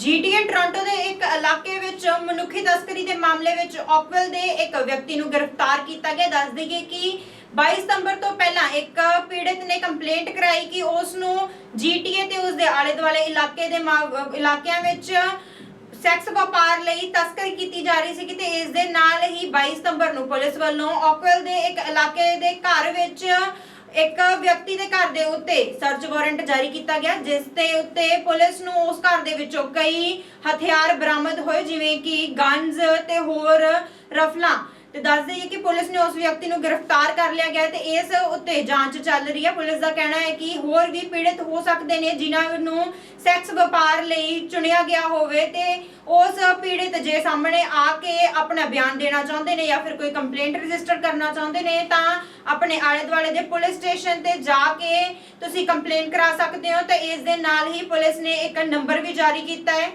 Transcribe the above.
GTA Toronto ਦੇ ਇੱਕ ਇਲਾਕੇ ਵਿੱਚ ਮਨੁੱਖੀ ਤਸਕਰੀ ਦੇ ਮਾਮਲੇ ਵਿੱਚ ਔਕਵਲ ਦੇ ਇੱਕ ਵਿਅਕਤੀ ਨੂੰ ਗ੍ਰਿਫਤਾਰ ਕੀਤਾ ਗਿਆ। ਦੱਸ ਦਈਏ ਕਿ 22 ਸਤੰਬਰ ਤੋਂ ਪਹਿਲਾਂ ਇੱਕ ਪੀੜਤ ਨੇ ਕੰਪਲੇਂਟ ਕਰਾਈ ਕਿ ਉਸ ਨੂੰ ਜੀਟੀਏ ਤੇ ਉਸ ਦੇ ਆਲੇ ਦੁਆਲੇ ਇਲਾਕੇ ਦੇ ਇਲਾਕਿਆਂ ਵਿੱਚ ਸੈਕਸ ਵਪਾਰ ਲਈ ਤਸਕਰੀ ਕੀਤੀ ਜਾ ਰਹੀ ਸੀ ਕਿ ਤੇ ਇਸ ਦੇ ਨਾਲ ਹੀ 22 ਸਤੰਬਰ ਨੂੰ ਪੁਲਿਸ ਵੱਲੋਂ ਔਕਵਲ ਦੇ ਇੱਕ ਇਲਾਕੇ ਦੇ ਘਰ ਵਿੱਚ ਇੱਕ ਵਿਅਕਤੀ ਦੇ ਘਰ ਦੇ ਉੱਤੇ ਸਰਚ ਵਾਰੰਟ ਜਾਰੀ ਕੀਤਾ ਗਿਆ, ਜਿਸ ਦੇ ਉੱਤੇ ਪੁਲਿਸ ਨੂੰ ਉਸ ਘਰ ਦੇ ਵਿੱਚੋਂ ਕਈ ਹਥਿਆਰ ਬਰਾਮਦ ਹੋਏ, ਜਿਵੇਂ ਕਿ ਗਨਜ਼ ਤੇ ਹੋਰ ਰਫਲਾਂ। ਤੇ ਦੱਸ ਦਈਏ ਕਿ ਪੁਲਿਸ ਨੇ ਉਸ ਵਿਅਕਤੀ ਨੂੰ ਗ੍ਰਿਫਤਾਰ ਕਰ ਲਿਆ ਗਿਆ ਹੈ ਤੇ ਇਸ ਉੱਤੇ ਜਾਂਚ ਚੱਲ ਰਹੀ ਹੈ। ਪੁਲਿਸ ਦਾ ਕਹਿਣਾ ਹੈ ਕਿ ਹੋਰ ਵੀ ਪੀੜਤ ਹੋ ਸਕਦੇ ਨੇ ਜਿਨ੍ਹਾਂ ਨੂੰ ਸੈਕਸ ਵਪਾਰ ਲਈ ਚੁਣਿਆ ਗਿਆ ਹੋਵੇ ਤੇ ਉਸ ਪੀੜਤ ਜੇ ਸਾਹਮਣੇ ਆ ਕੇ ਆਪਣਾ ਬਿਆਨ ਦੇਣਾ ਚਾਹੁੰਦੇ ਨੇ ਜਾਂ ਫਿਰ ਕੋਈ ਕੰਪਲੇਂਟ ਰਜਿਸਟਰ ਕਰਨਾ ਚਾਹੁੰਦੇ ਨੇ, ਤਾਂ ਆਪਣੇ ਆਲੇ ਦੁਆਲੇ ਦੇ ਪੁਲਿਸ ਸਟੇਸ਼ਨ ਤੇ ਜਾ ਕੇ ਤੁਸੀਂ ਕੰਪਲੇਂਟ ਕਰਾ ਸਕਦੇ ਹੋ ਤੇ ਇਸ ਦੇ ਨਾਲ ਹੀ ਪੁਲਿਸ ਨੇ ਇੱਕ ਨੰਬਰ ਵੀ ਜਾਰੀ ਕੀਤਾ ਹੈ।